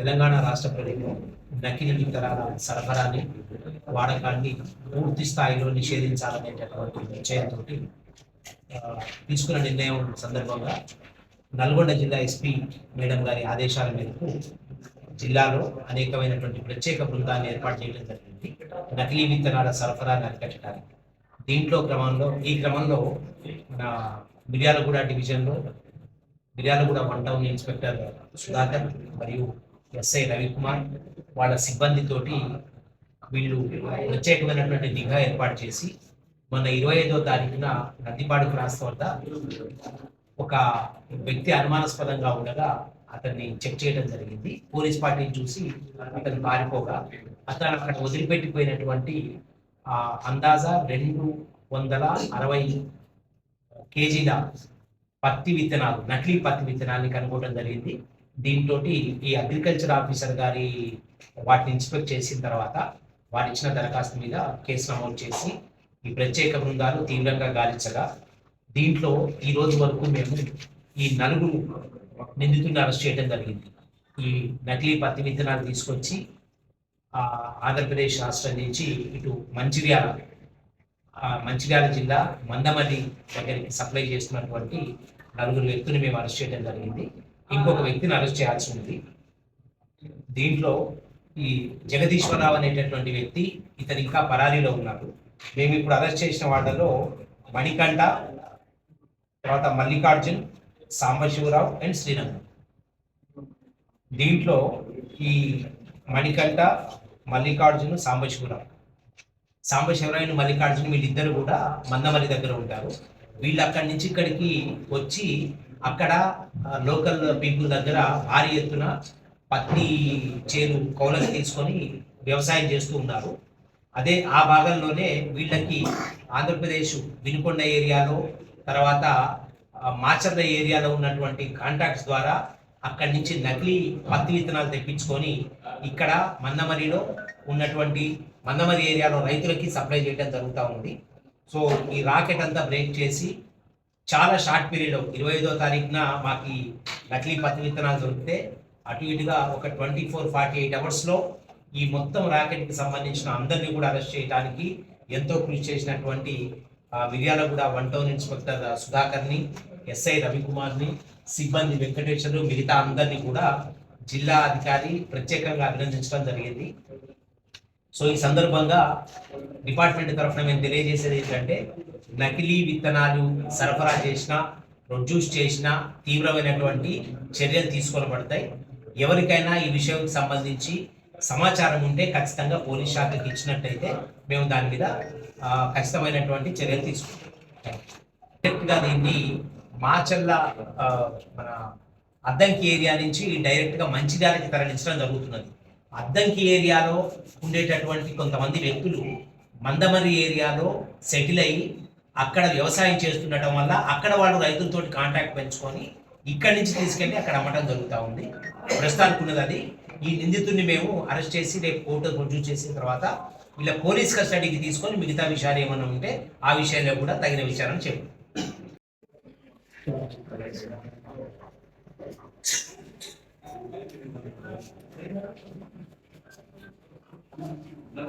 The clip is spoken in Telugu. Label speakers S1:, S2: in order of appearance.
S1: తెలంగాణ రాష్ట్ర ప్రభుత్వం నకిలీ విత్తనాల సరఫరాని వాడకాన్ని పూర్తి స్థాయిలో నిషేధించాలనేటటువంటి నిశ్చయంతో తీసుకున్న నిర్ణయం సందర్భంగా నల్గొండ జిల్లా ఎస్పీ మేడం గారి ఆదేశాల మేరకు జిల్లాలో అనేకమైనటువంటి ప్రత్యేక బృందాన్ని ఏర్పాటు చేయడం జరిగింది. నకిలీ విత్తనాల సరఫరాని అరికట్టడానికి. దీంట్లో క్రమంలో ఈ క్రమంలో మన మిర్యాలగూడ డివిజన్లో Miryalaguda one town inspector Sudhakar మరియు ఎస్ఐ రవికుమార్ వాళ్ళ సిబ్బందితోటి వీళ్ళు ప్రత్యేకమైనటువంటి నిఘా ఏర్పాటు చేసి మొన్న ఇరవై ఐదో తారీఖున నందిపాడు క్రాస్ వద్ద ఒక వ్యక్తి అనుమానాస్పదంగా ఉండగా అతన్ని చెక్ చేయడం జరిగింది. పోలీస్ పార్టీని చూసి అతను పారిపోగా అతను అక్కడ వదిలిపెట్టిపోయినటువంటి ఆ అందాజా రెండు వందల అరవై కేజీల పత్తి విత్తనాలు నకిలీ పత్తి విత్తనాన్ని కనుగొనడం జరిగింది. దీంతో ఈ అగ్రికల్చర్ ఆఫీసర్ గారి వాటిని ఇన్స్పెక్ట్ చేసిన తర్వాత వారు ఇచ్చిన దరఖాస్తు మీద కేసు నమోదు చేసి ఈ ప్రత్యేక బృందాలు తీవ్రంగా గాలించగా దీంట్లో ఈ రోజు వరకు మేము ఈ నలుగురు నిందితుడిని అరెస్ట్ చేయడం జరిగింది. ఈ నకిలీ పత్తి విత్తనాలు తీసుకొచ్చి ఆంధ్రప్రదేశ్ రాష్ట్రం నుంచి ఇటు మంచిర్యాల మంచిర్యాల జిల్లా మందమల్లి దగ్గరికి సప్లై చేస్తున్నటువంటి నలుగురు వ్యక్తులు మేము అరెస్ట్ చేయడం జరిగింది. ఇంకొక వ్యక్తిని అరెస్ట్ చేయాల్సి ఉంది. దీంట్లో ఈ జగదీశ్వరరావు అనేటటువంటి వ్యక్తి ఇతను ఇంకా పరారీలో ఉన్నారు మేము ఇప్పుడు అరెస్ట్ చేసిన వాళ్ళలో మణికంఠ తర్వాత మల్లికార్జున్ సాంబశివరావు అండ్ శ్రీరంగం. దీంట్లో ఈ మణికంఠ మల్లికార్జును సాంబశివరావు. సాంబశివరాయను మల్లికార్జున వీళ్ళిద్దరు కూడా మందమల్లి దగ్గర ఉంటారు. వీళ్ళు అక్కడి నుంచి ఇక్కడికి వచ్చి అక్కడ లోకల్ పీపుల్ దగ్గర భారీ ఎత్తున పత్తి చేను కౌలకు తీసుకొని వ్యవసాయం చేస్తూ ఉన్నారు. అదే ఆ భాగంలోనే వీళ్ళకి ఆంధ్రప్రదేశ్ వినుకొండ ఏరియాలో తర్వాత మాచర్ల ఏరియాలో ఉన్నటువంటి కాంటాక్ట్స్ ద్వారా అక్కడి నుంచి నకిలీ పత్తి విత్తనాలు తెప్పించుకొని ఇక్కడ మందమరిలో ఉన్నటువంటి మందమరి ఏరియాలో రైతులకి సప్లై చేయడం జరుగుతూ ఉంది. సో ఈ రాకెట్ అంతా బ్రేక్ చేసి చాలా షార్ట్ పీరియడ్ ఇరవై ఐదో తారీఖున మాకు నకిలీ పత్తి విత్తనాలు దొరికితే అటు ఇటుగా ఒక ట్వంటీ ఫోర్ ఫార్టీ ఎయిట్ అవర్స్లో ఈ మొత్తం రాకెట్కి సంబంధించిన అందరినీ కూడా అరెస్ట్ చేయడానికి ఎంతో కృషి చేసినటువంటి ఆ, మిర్యాలగూడ వన్ టౌన్ ఇన్స్పెక్టర్ సుధాకర్ని ఎస్ఐ రవికుమార్ని సిబ్బంది వెంకటేశ్వరు మిగతా అందరినీ కూడా జిల్లా అధికారి ప్రత్యేకంగా అభినందించడం జరిగింది. సో ఈ సందర్భంగా డిపార్ట్మెంట్ తరఫున మేము తెలియజేసేది ఏంటంటే నకిలీ విత్తనాలు సరఫరా చేసిన ప్రొడ్యూస్ చేసిన తీవ్రమైనటువంటి చర్యలు తీసుకోబడతాయి. ఎవరికైనా ఈ విషయం సంబంధించి సమాచారం ఉంటే ఖచ్చితంగా పోలీస్ శాఖకి ఇచ్చినట్టయితే మేము దాని మీద ఖచ్చితమైనటువంటి చర్యలు తీసుకుంటాం. దీన్ని మాచల్ల మన అద్దంకి ఏరియా నుంచి డైరెక్ట్గా మంచిర్యాలకి తరలించడం జరుగుతున్నది. అద్దంకి ఏరియాలో ఉండేటటువంటి కొంతమంది వ్యక్తులు మందమరి ఏరియాలో సెటిల్ అయ్యి అక్కడ వ్యవసాయం చేస్తుండటం వల్ల అక్కడ వాళ్ళు రైతులతో కాంటాక్ట్ పెంచుకొని ఇక్కడి నుంచి తీసుకెళ్ళి అక్కడ అమ్మటం జరుగుతూ ఉంది. ప్రస్తుతానికి ఉన్నది అది. ఈ నిందితుడిని మేము అరెస్ట్ చేసి రేపు కోర్టు రుజువు చేసిన తర్వాత వీళ్ళ పోలీస్ కస్టడీకి తీసుకొని మిగతా విషయాలు ఏమైనా ఉంటే ఆ విషయంలో కూడా తగిన విచారణ Thank you.